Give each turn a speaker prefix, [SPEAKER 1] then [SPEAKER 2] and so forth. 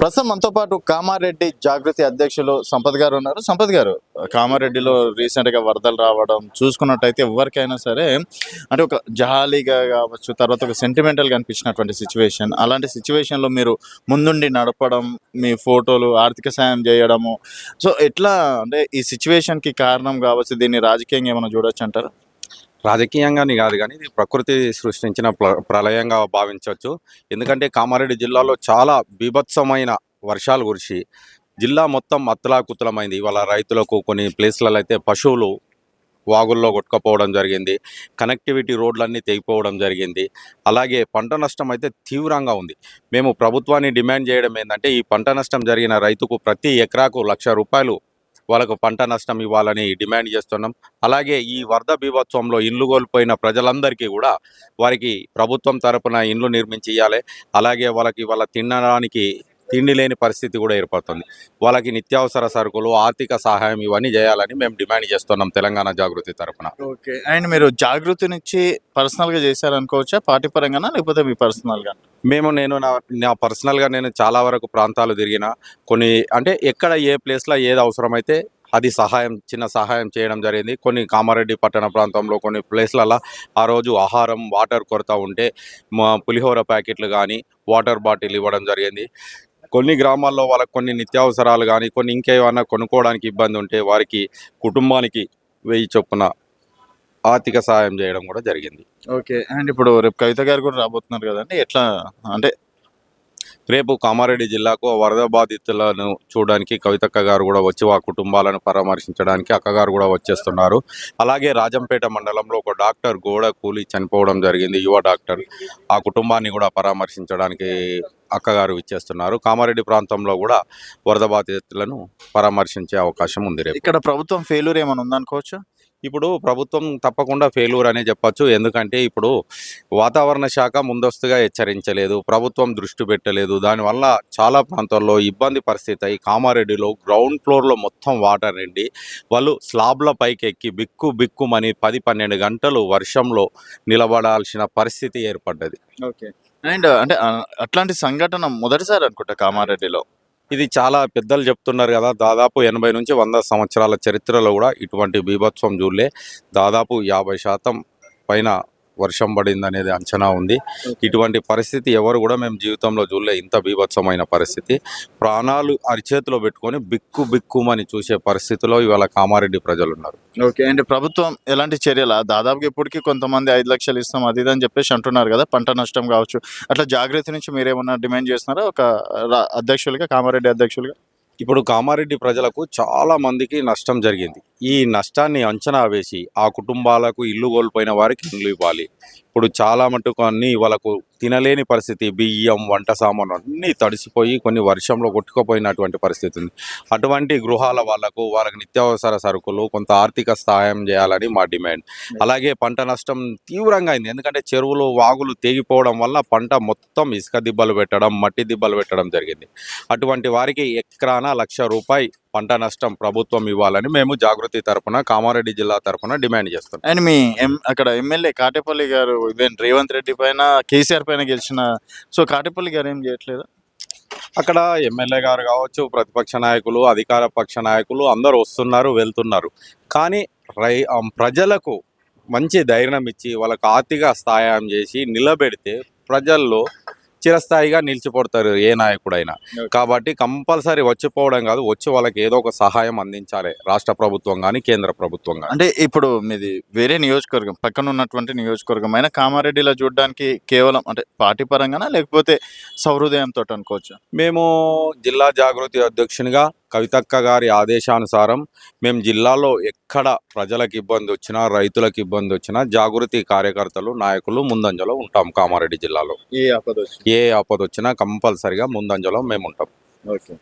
[SPEAKER 1] ప్రస్తుతం మనతో పాటు కామారెడ్డి జాగృతి అధ్యక్షులు సంపత్ గారు ఉన్నారు. సంపత్ గారు కామారెడ్డిలో రీసెంట్గా వరదలు రావడం చూసుకున్నట్టయితే ఎవరికైనా సరే అంటే ఒక జాలీగా కావచ్చు తర్వాత ఒక సెంటిమెంటల్గా అనిపించినటువంటి సిచ్యువేషన్ అలాంటి సిచ్యువేషన్లో మీరు ముందుండి నడపడం మీ ఫోటోలు ఆర్థిక సాయం చేయడము. సో ఎట్లా అంటే ఈ సిచ్యువేషన్కి కారణం కావచ్చు దీన్ని రాజకీయంగా ఏమైనా చూడొచ్చు అంటారు?
[SPEAKER 2] రాజకీయంగాని కాదు కానీ ఇది ప్రకృతి సృష్టించిన ప్ర- ప్రళయంగా భావించవచ్చు. ఎందుకంటే కామారెడ్డి జిల్లాలో చాలా బీభత్సమైన వర్షాలు కురిసి జిల్లా మొత్తం అత్తలాకుతలమైంది ఇవాళ రైతులకు కొన్ని ప్లేస్లలో అయితే పశువులు వాగుల్లో కొట్టుకపోవడం జరిగింది. కనెక్టివిటీ రోడ్లన్నీ తెగిపోవడం జరిగింది. అలాగే పంట నష్టం అయితే తీవ్రంగా ఉంది. మేము ప్రభుత్వాన్ని డిమాండ్ చేయడం ఏంటంటే ఈ పంట నష్టం జరిగిన రైతుకు ప్రతి ఎకరాకు లక్ష రూపాయలు వాళ్ళకు పంట నష్టం ఇవ్వాలని డిమాండ్ చేస్తున్నాం. అలాగే ఈ వరద బీభత్సంలో ఇల్లు కోల్పోయిన ప్రజలందరికీ కూడా వారికి ప్రభుత్వం తరపున ఇండ్లు నిర్మించి ఇవ్వాలి అలాగే వాళ్ళకి వాళ్ళ తినడానికి తిండి లేని పరిస్థితి కూడా ఏర్పడుతుంది. వాళ్ళకి నిత్యావసర సరుకులు ఆర్థిక సహాయం ఇవన్నీ చేయాలని మేము డిమాండ్ చేస్తున్నాం తెలంగాణ జాగృతి తరపున.
[SPEAKER 1] ఓకే. అండ్ మీరు జాగృతి నుంచి పర్సనల్గా చేశారనుకోవచ్చా? పార్టీ పరంగానా లేకపోతే మీ పర్సనల్గా
[SPEAKER 2] మేము నేను నా నా పర్సనల్గా నేను చాలా వరకు ప్రాంతాలు తిరిగిన కొన్ని అంటే ఎక్కడ ఏ ప్లేస్లో ఏది అవసరమైతే అది సహాయం చిన్న సహాయం చేయడం జరిగింది. కొన్ని కామారెడ్డి పట్టణ ప్రాంతంలో కొన్ని ప్లేస్లలో ఆ రోజు ఆహారం వాటర్ కొరత ఉంటే మా పులిహోర ప్యాకెట్లు కానీ వాటర్ బాటిల్ ఇవ్వడం జరిగింది. కొన్ని గ్రామాల్లో వాళ్ళకి కొన్ని నిత్యావసరాలు కానీ కొన్ని ఇంకేమైనా కొనుక్కోవడానికి ఇబ్బంది ఉంటే వారికి కుటుంబానికి వెయ్యి చొప్పున ఆర్థిక సహాయం చేయడం కూడా జరిగింది.
[SPEAKER 1] ఓకే. అండ్ ఇప్పుడు రేపు కవిత గారు కూడా రాబోతున్నారు కదండి. ఎట్లా అంటే
[SPEAKER 2] రేపు కామారెడ్డి జిల్లాకు వరద బాధితులను చూడడానికి కవితక్క గారు కూడా వచ్చి ఆ కుటుంబాలను పరామర్శించడానికి అక్కగారు కూడా వచ్చేస్తున్నారు. అలాగే రాజంపేట మండలంలో ఒక డాక్టర్ గోడ కూలి చనిపోవడం జరిగింది. యువ డాక్టర్ ఆ కుటుంబాన్ని కూడా పరామర్శించడానికి అక్కగారు ఇచ్చేస్తున్నారు కామారెడ్డి ప్రాంతంలో కూడా వరద బాధితులను పరామర్శించే అవకాశం ఉంది రేపు.
[SPEAKER 1] ఇక్కడ ప్రభుత్వం ఫెయిల్యూర్ ఏమైనా ఉందనుకోవచ్చు?
[SPEAKER 2] ఇప్పుడు ప్రభుత్వం తప్పకుండా ఫెయిల్యూర్ అనే చెప్పచ్చు. ఎందుకంటే ఇప్పుడు వాతావరణ శాఖ ముందస్తుగా హెచ్చరించలేదు ప్రభుత్వం దృష్టి పెట్టలేదు. దానివల్ల చాలా ప్రాంతాల్లో ఇబ్బంది పరిస్థితి అయి కామారెడ్డిలో గ్రౌండ్ ఫ్లోర్లో మొత్తం వాటర్ నిండి వాళ్ళు స్లాబ్ల పైకి ఎక్కి బిక్కు బిక్కుమని పది పన్నెండు గంటలు వర్షంలో నిలబడాల్సిన పరిస్థితి ఏర్పడ్డది.
[SPEAKER 1] ఓకే. అండ్ అంటే అట్లాంటి సంఘటన మొదటిసారి అనుకుంటా కామారెడ్డిలో.
[SPEAKER 2] ఇది చాలా పెద్దలు చెప్తున్నారు కదా దాదాపు ఎనభై నుంచి వంద సంవత్సరాల చరిత్రలో కూడా ఇటువంటి బీభత్సం చూడలే దాదాపు యాభై శాతం పైన వర్షం పడింది అనేది అంచనా ఉంది. ఇటువంటి పరిస్థితి ఎవరు కూడా మేము జీవితంలో చూడలే. ఇంత బీభత్సమైన పరిస్థితి. ప్రాణాలు అరిచేతిలో పెట్టుకొని బిక్కు బిక్కుమని చూసే పరిస్థితిలో ఇవాళ కామారెడ్డి ప్రజలు ఉన్నారు
[SPEAKER 1] ఓకే. అండ్ ప్రభుత్వం ఎలాంటి చర్యల? దాదాపుగా ఇప్పటికీ కొంతమంది ఐదు లక్షలు ఇస్తాం అది అని చెప్పేసి అంటున్నారు కదా పంట నష్టం కావచ్చు. అట్లా జాగ్రత్త నుంచి మీరేమన్నా డిమాండ్ చేస్తున్నారా? ఒక అధ్యక్షులుగా కామారెడ్డి అధ్యక్షులుగా?
[SPEAKER 2] ఇప్పుడు కామారెడ్డి ప్రజలకు చాలా మందికి నష్టం జరిగింది. ఈ నష్టాన్ని అంచనా వేసి ఆ కుటుంబాలకు ఇల్లు కోల్పోయిన వారికి ఇల్లు ఇవ్వాలి. ఇప్పుడు చాలా మటుకు అన్ని వాళ్ళకు తినలేని పరిస్థితి బియ్యం వంట సామాను అన్నీ తడిసిపోయి కొన్ని వర్షంలో కొట్టుకుపోయినటువంటి పరిస్థితి ఉంది. అటువంటి గృహాల వాళ్ళకు వాళ్ళకి నిత్యావసర సరుకులు కొంత ఆర్థిక సహాయం చేయాలని మా డిమాండ్. అలాగే పంట నష్టం తీవ్రంగా అయింది. ఎందుకంటే చెరువులు వాగులు తెగిపోవడం వల్ల పంట మొత్తం ఇసుక దిబ్బలు పెట్టడం మట్టి దిబ్బలు పెట్టడం జరిగింది. అటువంటి వారికి ఎకరాన లక్ష రూపాయి పంట నష్టం ప్రభుత్వం ఇవ్వాలని మేము జాగృతి తరపున కామారెడ్డి జిల్లా తరపున డిమాండ్ చేస్తున్నాం.
[SPEAKER 1] అండ్ మీ ఎం అక్కడ ఎమ్మెల్యే కాటేపల్లి గారు ఈవెన్ రేవంత్ రెడ్డి పైన కేసీఆర్ పైన గెలిచిన సో కాటేపల్లి గారు ఏం చేయట్లేదు?
[SPEAKER 2] అక్కడ ఎమ్మెల్యే గారు కావచ్చు ప్రతిపక్ష నాయకులు అధికార పక్ష నాయకులు అందరూ వస్తున్నారు వెళ్తున్నారు. కానీ రై ప్రజలకు మంచి ధైర్యం ఇచ్చి వాళ్ళకు ఆర్థిక సహాయం చేసి నిలబెడితే ప్రజల్లో చిరస్థాయిగా నిలిచిపోతారు ఏ నాయకుడైనా. కాబట్టి కంపల్సరీ వచ్చిపోవడం కాదు వచ్చి వాళ్ళకి ఏదో ఒక సహాయం అందించాలి. రాష్ట్ర ప్రభుత్వం కానీ కేంద్ర ప్రభుత్వం కానీ
[SPEAKER 1] అంటే ఇప్పుడు మీది వేరే నియోజకవర్గం పక్కన ఉన్నటువంటి నియోజకవర్గం అయినా కామారెడ్డిలో చూడడానికి కేవలం అంటే పార్టీ పరంగానా లేకపోతే సౌహృదయంతో అనుకోవచ్చు?
[SPEAKER 2] మేము జిల్లా జాగృతి అధ్యక్షునిగా కవితక్క గారి ఆదేశానుసారం మేము జిల్లాలో ఎక్కడ ప్రజలకు ఇబ్బంది వచ్చినా రైతులకు ఇబ్బంది వచ్చినా జాగృతి కార్యకర్తలు నాయకులు ముందంజలో ఉంటాం కామారెడ్డి జిల్లాలో.
[SPEAKER 1] ఏ ఆపద
[SPEAKER 2] ఏ ఆపద వచ్చినా కంపల్సరిగా ముందంజలో మేము ఉంటాం.
[SPEAKER 1] ఓకే.